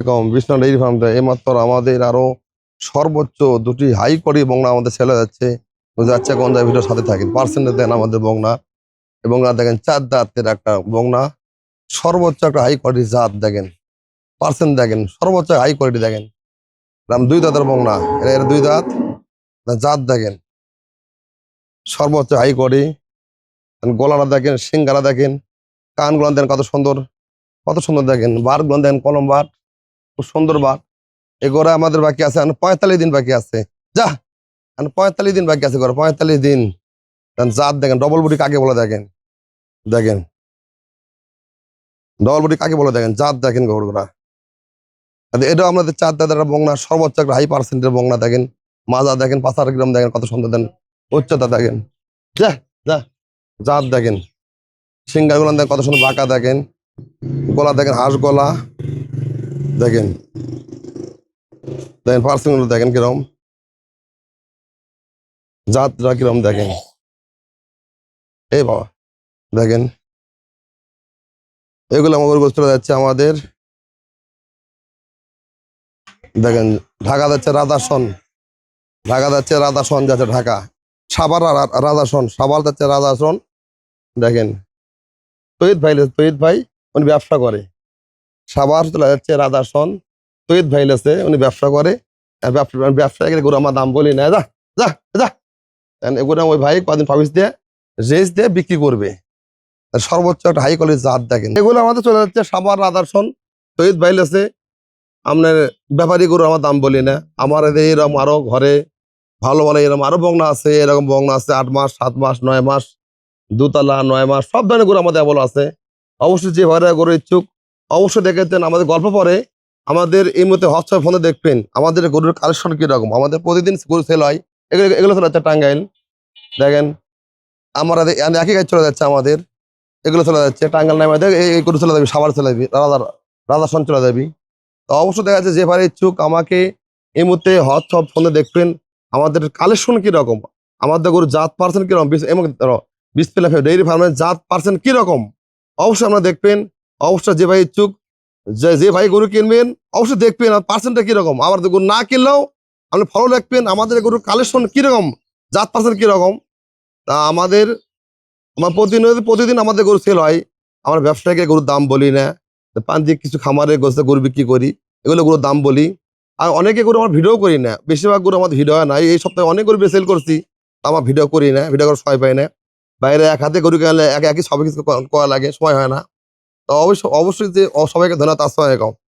এরকম Biswanath dairy farm এইমাত্র আমাদের আরও সর্বোচ্চ দুটি হাই কোয়ালিটি বংনা আমাদের ছেলে যাচ্ছে। যাচ্ছে কোন যায় ভিডিওর সাথে থাকেন পার্সেন্টে দেন আমাদের বংনা। এবং দেখেন চার দাঁতের একটা বংনা। সর্বোচ্চ একটা হাই কোয়ালিটি জাত দেখেন। পার্সেন্ট দেখেন। সর্বোচ্চ হাই কোয়ালিটি দেখেন। এরকম দুই দাঁতের বংনা। এরা এর দুই দাঁত। জাত দেখেন। সর্বোচ্চ হাই কোয়ালিটি গলাটা দেখেন, সিঙ্গারা দেখেন। কানগুলো দেখেন কত সুন্দর। কত সুন্দর দেখেন। বারগুলো দেখেন কলম বার খুব সুন্দর বার। এগোরা আমাদের বাকি আছে পঁয়তাল্লিশ দিন বাকি আছে। যা পঁয়তাল্লিশ দিন বাকি আছে গরু পঁয়তাল্লিশ দিন। জাত দেখেন ডবল বডি কাকে বলে দেখেন? দেখেন। ডবল বডি কাকে বলে দেখেন? জাত দেখেন গরুগুলা এটাও আমাদের চার দাদার বংনা, সর্বোচ্চ একটা হাই পার্সেন্টের বংনা দেখেন। মাজা দেখেন, পাঁচার গ্রাম দেখেন, কত সুন্দর দেন। উচ্চতা দেখেন। যা যা, জাত দেখেন। সিঙ্গারগুলো দেখেন, কত সুন্দর বাঁকা দেখেন। গলা দেখেন, হাঁস গলা। দেখেন। দেখেন পার্সেন্ট দেখেন কিরম। জাতটা কিরম দেখেন। এই বাবা, দেখেন। এগুলো আমাদের গোষ্ঠ যাচ্ছে আমাদের। দেখেন, ঢাকা যাচ্ছে রাধাসন। ঢাকা যাচ্ছে রাধাসন যাচ্ছে ঢাকা। সাবার রাধাসন সাবার যাচ্ছে রাধাসন। দেখেন তৈত ভাই তৈত ভাই, উনি ব্যবসা করে। সাবার চলে যাচ্ছে রাধাসন তৈত ভাই আছে, উনি ব্যবসা করে। ব্যবসা ব্যবসায়ী গরু আমার দাম বলি না। যা যা যা। এগুলো ওই ভাই কদিন পাবিস দিয়ে, রেস দিয়ে বিক্রি করবে। সর্বোচ্চ একটা হাই কোয়ালিটি জাত দেখেন। এগুলো আমাদের চলে যাচ্ছে সাবার রাধাসন তৈত ভাই আছে। আপনার ব্যাপারী গরু আমার দাম বলি না। আমার এরকম আরও ঘরে ভালো ভালো এরকম আরও বংনা আছে, এরকম বংনা আছে, আট মাস, সাত মাস, নয় মাস, দুতলা, নয় মাস, সব ধরনের গরু আমাদের বলা আছে। অবশ্যই যে ভাইরা গরু ইচ্ছুক অবশ্যই দেখেছেন, আমাদের গল্প পরে আমাদের এই মুহূর্তে হোয়াটসঅ্যাপ ফোনে দেখবেন, আমাদের গরুর কালেকশন কীরকম, আমাদের প্রতিদিন গরু সেল হয়। এগুলো এগুলো চলে যাচ্ছে টাঙ্গাইল। দেখেন, আমরা একই কাজ চলে যাচ্ছে আমাদের, এগুলো চলে যাচ্ছে টাঙ্গাইল নামে এই গরু চলে যাবি সাবার চলে যাবি রাধা রাধাসন চলে যাবি। তো অবশ্যই দেখা যাচ্ছে যে ভাই ইচ্ছুক, আমাকে এই মুহূর্তে হোয়াটসঅ্যাপ ফোনে দেখবেন, আমাদের কালেকশন কীরকম, আমাদের গরু জাত পার্সেন্ট কীরকম এবং ডিসপ্লে ডেইরি ফার্মের জাত পার্সেন্ট কীরকম, অবশ্যই আপনারা দেখবেন অবশ্যই যে ভাই ইচ্ছুক, যে যে ভাই গরু কিনবেন, অবশ্যই দেখবেন পার্সেন্টটা কীরকম। আবার গরু না কিনলেও আপনি ফলো রাখবেন আমাদের গরুর কালেকশন কীরকম, জাত পার্সেন্ট কীরকম। তা আমাদের, আমার প্রতিনিয়ত, প্রতিদিন আমাদের গরু সেল হয়। আমার ব্যবসায়ীকে গরুর দাম বলি না। পাঞ্জি কিছু খামারে গোস্তে গরু বিক্রি করি, এগুলো গরুর দাম বলি। আর অনেকে গরু আমার ভিডিও করি না। বেশিরভাগ গরু আমার ভিডিও হয় না। এই সপ্তাহে অনেক গরু সেল করছি আমার ভিডিও করি না, ভিডিও করার সময় পাই না। বাইরে এক হাতে গরু কিনলে এক একই সব কিছু করা লাগে, সময় হয় না। তো অবশ্যই অবশ্যই যে সবাইকে ধন্যবাদ আসসালামাইকুম